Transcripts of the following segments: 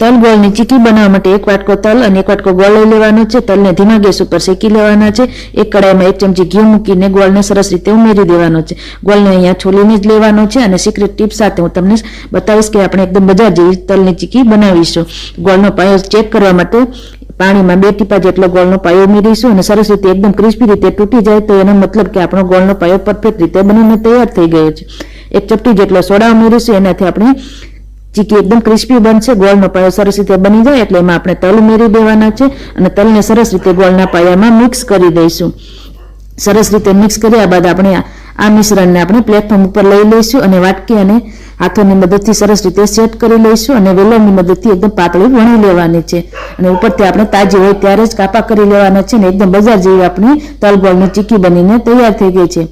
તલ ગોળની ચીકી બનાવવા માટે એક વાટકો તલ અને એક વાટકો ગોળ લઈ લેવાનો છે. તલને ધીમા ગેસ ઉપર શેકી લેવાના છે. એક કડાઈમાં એક ચમચી ઘી મૂકીને ગોળને સરસ રીતે ઉમેરી દેવાનો છે. ગોળને અહીંયા છોલીને જ લેવાનો છે અને સિક્રેટ ટીપ સાથે હું તમને બતાવીશ કે આપણે એકદમ બજાર જેવી તલની ચીકી બનાવીશું. ગોળનો પાયો ચેક કરવા માટે પાણીમાં બે ટીપા જેટલો ગોળનો પાયો ઉમેરીશું અને સરસ રીતે એકદમ ક્રિસ્પી રીતે તૂટી જાય તો એનો મતલબ કે આપણો ગોળનો પાયો પરફેક્ટ રીતે બનીને તૈયાર થઈ ગયો છે. એક ચપટી જેટલો સોડા ઉમેરીશું, એનાથી આપણે ચીકી એકદમ ક્રિસ્પી બનશે, ગોળનો પાયો સરસ રીતે બની જાય એટલે એમાં આપણે તલ ઉમેરી દેવાના છે અને તલને સરસ રીતે ગોળના પાયામાં મિક્સ કરી દઈશું. સરસ રીતે મિક્સ કર્યા બાદ આપણે આ- મિશ્રણને આપણે પ્લેટફોર્મ ઉપર લઈ લઈશું અને વાટકી અને હાથોની મદદથી સરસ રીતે સેટ કરી લઈશું અને વેલણની મદદથી એકદમ પાતળી વણી લેવાની છે. અને ઉપરથી આપણે તાજી હોય ત્યારે જ કાપા કરી લેવાના છે ને એકદમ બજાર જેવી આપણી તલ ગોળની ચીકી બનીને તૈયાર થઈ ગઈ છે.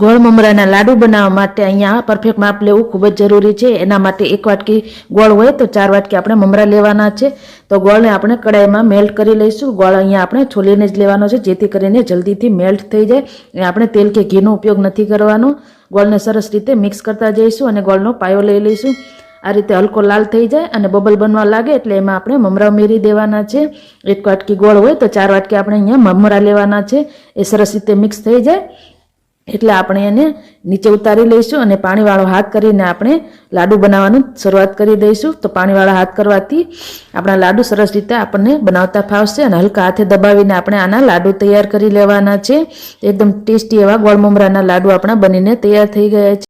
ગોળ મમરાના લાડુ બનાવવા માટે અહીંયા પરફેક્ટ માપ લેવું ખૂબ જ જરૂરી છે. એના માટે એક વાટકી ગોળ હોય તો ચાર વાટકી આપણે મમરા લેવાના છે. તો ગોળને આપણે કડાઈમાં મેલ્ટ કરી લઈશું. ગોળ અહીંયા આપણે છોલીને જ લેવાનો છે, જેથી કરીને જલ્દીથી મેલ્ટ થઈ જાય. અને આપણે તેલ કે ઘીનો ઉપયોગ નથી કરવાનો. ગોળને સરસ રીતે મિક્સ કરતા જઈશું અને ગોળનો પાયો લઈ લઈશું. આ રીતે હલકો લાલ થઈ જાય અને બબલ બનવા લાગે એટલે એમાં આપણે મમરા ઉમેરી દેવાના છે. એક વાટકી ગોળ હોય તો ચાર વાટકી આપણે અહીંયા મમરા લેવાના છે. એ સરસ રીતે મિક્સ થઈ જાય. એટલે આપણે એને નીચે ઉતારી લઈશું અને પાણીવાળો હાથ કરીને આપણે લાડુ બનાવવાનું શરૂઆત કરી દઈશું. તો પાણીવાળા હાથ કરવાથી આપણા લાડુ સરસ રીતે આપણને બનાવતા ફાવશે અને હલકા હાથે દબાવીને આપણે આના લાડુ તૈયાર કરી લેવાના છે. એકદમ ટેસ્ટી એવા ગોળ મમરાના લાડુ આપણા બનીને તૈયાર થઈ ગયા છે.